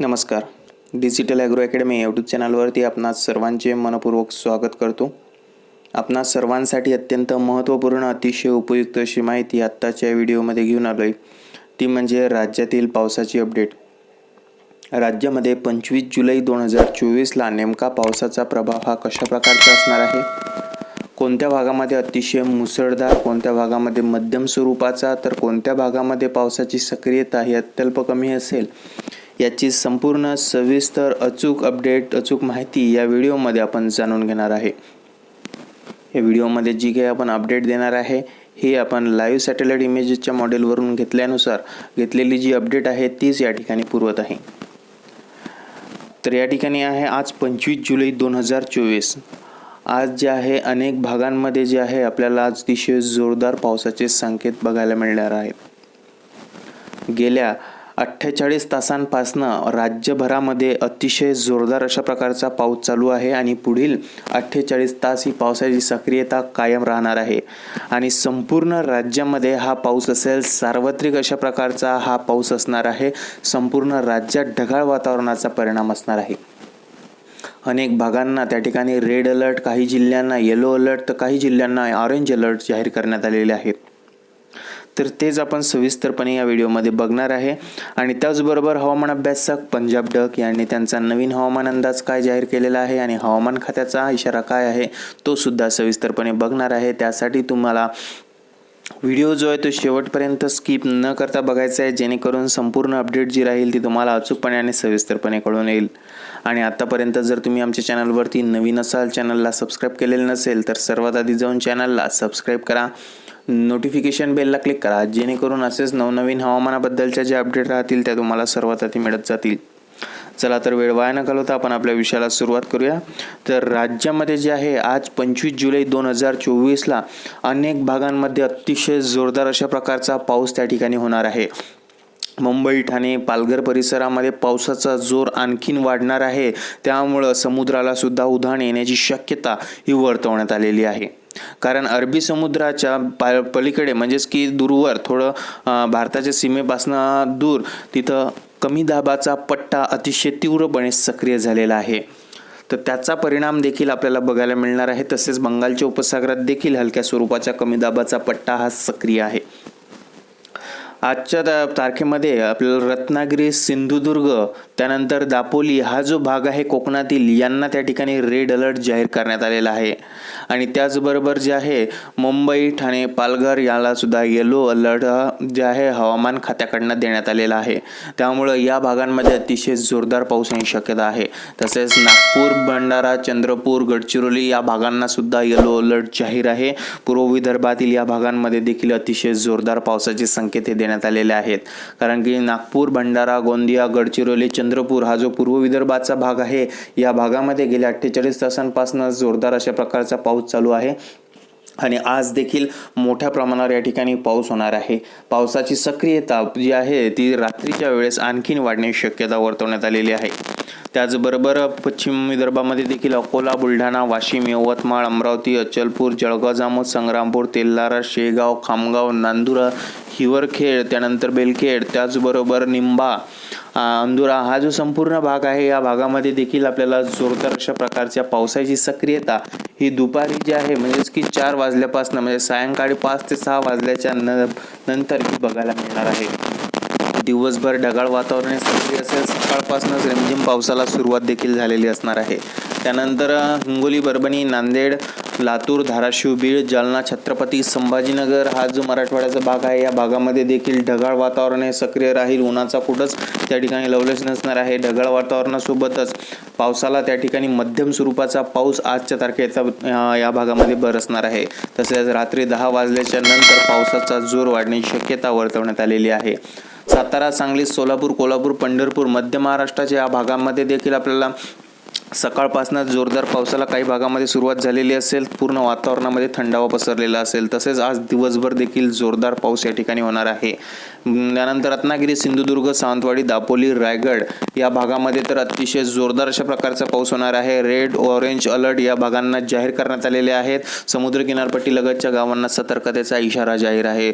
नमस्कार. Digital agro academy YouTube चॅनलवरती आपणास सर्वांचे मनपूर्वक स्वागत करतो. आपणास सर्वांसाठी अत्यंत महत्त्वपूर्ण अतिशय उपयुक्त अशी माहिती आत्ताच्या व्हिडिओमध्ये घेऊन आलो आहे ती म्हणजे राज्यातील पावसाची अपडेट राज्यामध्ये पंचवीस जुलै दोन हजार चोवीसला नेमका पावसाचा प्रभाव हा कशा प्रकारचा असणार आहे? कोणत्या भागामध्ये अतिशय मुसळधार कोणत्या भागामध्ये मध्यम स्वरूपाचा तर कोणत्या भागामध्ये पावसाची सक्रियता ही अत्यल्प कमी असेल? याची संपूर्ण सविस्तर अचूक अपडेट अचूक माहिती या व्हिडिओमध्ये आपण जाणून घेणार आहे. या व्हिडिओमध्ये जी काही आपण अपडेट देणार आहे ही आपण लाईव्ह सॅटेलाईट इमेजेसच्या मॉडेलवरून घेतल्यानुसार घेतलेली जी अपडेट आहे तीच या ठिकाणी पुरवत आहे. तर या ठिकाणी आहे आज पंचवीस जुलै दोन हजार चोवीस. आज जे आहे अनेक भागांमध्ये जे आहे आपल्याला आज अतिशय जोरदार पावसाचे संकेत बघायला मिळणार आहेत. गेल्या अठ्ठेचाळीस तासांपासनं राज्यभरामध्ये अतिशय जोरदार अशा प्रकारचा पाऊस चालू आहे आणि पुढील अठ्ठेचाळीस तास ही पावसाची सक्रियता कायम राहणार आहे. आणि संपूर्ण राज्यामध्ये हा पाऊस असेल सार्वत्रिक अशा प्रकारचा हा पाऊस असणार आहे. संपूर्ण राज्यात ढगाळ वातावरणाचा परिणाम असणार आहे. अनेक भागांना त्या ठिकाणी रेड अलर्ट काही जिल्ह्यांना येलो अलर्ट तर काही जिल्ह्यांना ऑरेंज अलर्ट जाहीर करण्यात आलेले आहेत. तर तेच आपण सविस्तरपणे या व्हिडिओमध्ये बघणार आहे. आणि त्याचबरोबर हवामान अभ्यासक पंजाब डक यांनी त्यांचा नवीन हवामान अंदाज काय जाहीर केलेला आहे आणि हवामान खात्याचा इशारा काय आहे तो सुद्धा सविस्तरपणे बघणार आहे. त्यासाठी तुम्हाला व्हिडिओ जो आहे तो शेवटपर्यंत स्किप न करता बघायचा आहे जेणेकरून संपूर्ण अपडेट जी राहील ती तुम्हाला अचूकपणे आणि सविस्तरपणे कळून येईल. आणि आत्तापर्यंत जर तुम्ही आमच्या चॅनलवरती नवीन असाल चॅनलला सबस्क्राईब केलेलं नसेल तर सर्वात आधी जाऊन चॅनलला सबस्क्राईब करा. नोटिफिकेशन बेलला क्लिक करा. जेणेकरून असेच नवनवीन हवामानाबद्दलच्या ज्या अपडेट राहतील त्या तुम्हाला सर्वात आधी मिळत जातील. चला तर वेळ वाया न घालवता आपण आपल्या विषयाला सुरुवात करूया. तर राज्यामध्ये जे आहे आज पंचवीस जुलै दोन हजार चोवीसला अनेक भागांमध्ये अतिशय जोरदार अशा प्रकारचा पाऊस त्या ठिकाणी होणार आहे. मुंबई ठाणे पालघर परिसरामध्ये पावसाचा जोर आणखीन वाढणार आहे. त्यामुळं समुद्राला सुद्धा उधाण येण्याची शक्यता ही वर्तवण्यात आलेली आहे. कारण अरबी समुद्राच्या पा पलीकडे म्हणजेच की दूरवर थोडं भारताच्या सीमेपासनं दूर तिथं कमी दाबाचा पट्टा अतिशय तीव्रपणे सक्रिय झालेला आहे. तर त्याचा परिणाम देखील आपल्याला बघायला मिळणार आहे. तसेच बंगालच्या उपसागरात देखील हलक्या स्वरूपाच्या कमी दाबाचा पट्टा हा सक्रिय आहे. आजच्या तारखेमध्ये आपल्याला रत्नागिरी सिंधुदुर्ग त्यानंतर दापोली हा जो भाग आहे कोकणातील यांना त्या ठिकाणी रेड अलर्ट जाहीर करण्यात आलेला आहे. आणि त्याचबरोबर जे आहे मुंबई ठाणे पालघर याला सुद्धा येलो अलर्ट जे आहे हवामान खात्याकडनं देण्यात आलेला आहे. त्यामुळं या भागांमध्ये अतिशय जोरदार पाऊस होण्याची शक्यता आहे. तसेच नागपूर भंडारा चंद्रपूर गडचिरोली या भागांना सुद्धा येलो अलर्ट जाहीर आहे. पूर्व विदर्भातील या भागांमध्ये देखील अतिशय जोरदार पावसाचे संकेत हे देण्यात आलेले आहेत. कारण की नागपूर भंडारा गोंदिया गडचिरोली चंद्रपूर हा जो पूर्व विदर्भाचा भाग आहे या भागामध्ये गेल्या अठ्ठेचाळीस तासांपासून जोरदार अशा प्रकारचा पाऊस चालू आहे. आणि आज देखील मोठ्या प्रमाणावर या ठिकाणी पाऊस होणार आहे. पावसाची सक्रियता जी आहे ती रात्रीच्या वेळेस आणखीन वाढण्याची शक्यता वर्तवण्यात आलेली आहे. त्याचबरोबर पश्चिम विदर्भामध्ये देखील अकोला बुलढाणा वाशिम यवतमाळ अमरावती अचलपूर जळगाव जामोद संग्रामपूर तेल्लारा शेगाव खामगाव नांदुरा हिवरखेड त्यानंतर बेलखेड त्याचबरोबर निंबा अंदुरा हा जो संपूर्ण भाग आहे या भागामध्ये देखील आपल्याला जोरदार अशा प्रकारच्या पावसाची सक्रियता ही दुपारी जी आहे म्हणजेच की चार वाजल्यापासून म्हणजे सायंकाळी पाच ते सहा वाजल्याच्या न नंतर ही बघायला मिळणार आहे. दिवसभर ढगाळ वातावरण सक्रिय असेल सकाळपासूनच रिमझिम पावसाला सुरुवात देखील झालेली असणार आहे. त्यानंतर हिंगोली परभणी नांदेड लातूर धाराशिव बीड जालना छत्रपती संभाजीनगर हा जो मराठवाड्याचा भाग आहे या भागामध्ये देखील ढगाळ वातावरण हे सक्रिय राहील उन्हाचा कुठंच त्या ठिकाणी लवलेच नसणार आहे ढगाळ वातावरणासोबतच पावसाला त्या ठिकाणी मध्यम स्वरूपाचा पाऊस आजच्या तारखेचा या भागामध्ये बरसणार आहे. तसेच रात्री दहा वाजल्याच्या नंतर पावसाचा जोर वाढण्याची शक्यता वर्तवण्यात आलेली आहे. सातारा सांगली सोलापूर कोल्हापूर पंढरपूर मध्य महाराष्ट्राच्या या भागांमध्ये देखील आपल्याला सकाळपासूनच जोरदार पावसाला काही भागामध्ये सुरुवात झालेली असेल पूर्ण वातावरणामध्ये थंडावा पसरलेला असेल तसेच आज दिवसभर देखील जोरदार पाऊस या ठिकाणी होणार आहे. त्यानंतर रत्नागिरी सिंधुदुर्ग सावंतवाडी दापोली रायगड या भागामध्ये तर अतिशय जोरदार अशा प्रकारचा पाऊस होणार आहे. रेड ऑरेंज अलर्ट या भागांना जाहीर करण्यात आलेले आहेत. समुद्र किनारपट्टी लगतच्या गावांना सतर्कतेचा इशारा जाहीर आहे.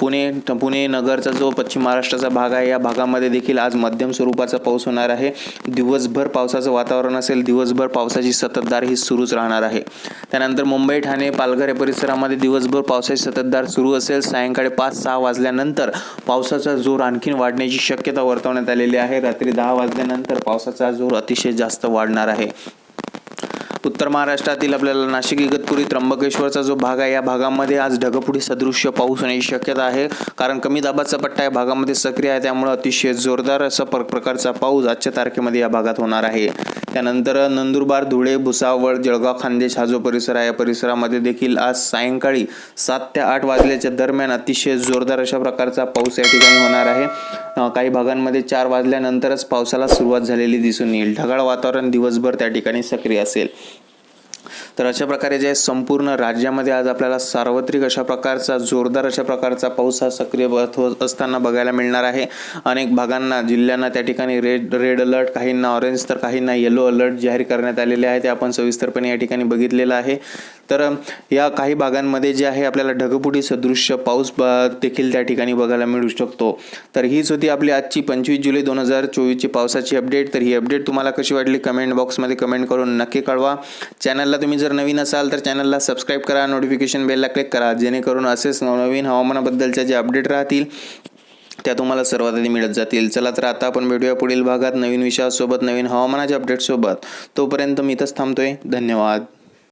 पुणे पुणे नगरचा जो पश्चिम महाराष्ट्राचा भाग आहे या भागामध्ये देखील आज मध्यम स्वरूपाचा पाऊस होणार आहे. दिवसभर पावसाचं वातावरण असेल दिवसभर पावसाची सततधार ही सुरूच राहणार आहे. त्यानंतर मुंबई ठाणे पालघर या परिसरामध्ये दिवसभर पावसाची सततधार सुरू असेल. सायंकाळी पाच सहा वाजल्यानंतर पावसाचा जोर आणखीन वाढण्याची शक्यता वर्तवण्यात आलेली आहे. रात्री दहा वाजल्यानंतर पावसाचा जोर अतिशय जास्त वाढणार आहे. उत्तर महाराष्ट्रातील आपल्याला नाशिक इगतपुरी त्र्यंबकेश्वरचा जो भाग आहे या भागामध्ये आज ढगफुटी सदृश्य पाऊस होण्याची शक्यता आहे. कारण कमी दाबाचा पट्टा या भागामध्ये सक्रिय आहे. त्यामुळे अतिशय जोरदार असा प्र- प्रकारचा पाऊस आजच्या तारखेमध्ये या भागात होणार आहे. त्यानंतर नंदुरबार धुळे भुसावळ जळगाव खानदेश हा जो परिसर आहे या परिसरामध्ये देखील आज सायंकाळी सात ते आठ वाजल्याच्या दरम्यान अतिशय जोरदार अशा प्रकारचा पाऊस या ठिकाणी होणार आहे. काही भागांमध्ये चार वाजल्यानंतरच पावसाला सुरुवात झालेली दिसून येईल. ढगाळ वातावरण दिवसभर त्या ठिकाणी सक्रिय असेल. तर अशा प्रकारे जे संपूर्ण राज्यामध्ये आज आपल्याला सार्वत्रिक अशा प्रकारचा जोरदार अशा प्रकारचा पाऊस हा सक्रिय होत असताना बघायला मिळणार आहे. अनेक भागांना जिल्ह्यांना त्या ठिकाणी रेड रेड अलर्ट काहींना ऑरेंज तर काहींना येलो अलर्ट जाहीर करण्यात आलेले आहे. ते आपण सविस्तरपणे या ठिकाणी बघितलेलं आहे. तर या काही भागांमध्ये जे आहे आपल्याला ढगपुटी सदृश्य पाऊस देखील त्या ठिकाणी बघायला मिळू शकतो. तर हीच होती आपली आजची पंचवीस जुलै दोन हजार चोवीसची पावसाची अपडेट. तर ही अपडेट तुम्हाला कशी वाटली? कमेंट बॉक्समध्ये कमेंट करून नक्की कळवा. चॅनलला तुम्ही जर नवीन असाल तर चॅनलला सबस्क्राईब करा नोटिफिकेशन बेलला क्लिक करा जेणेकरून असेच नवनवीन हवामानाबद्दलच्या जे अपडेट राहतील त्या तुम्हाला सर्वात आधी मिळत जातील. चला तर आता आपण भेटूया पुढील भागात नवीन विषयासोबत नवीन हवामानाच्या अपडेटसोबत तोपर्यंत मी इथंच थांबतोय. धन्यवाद.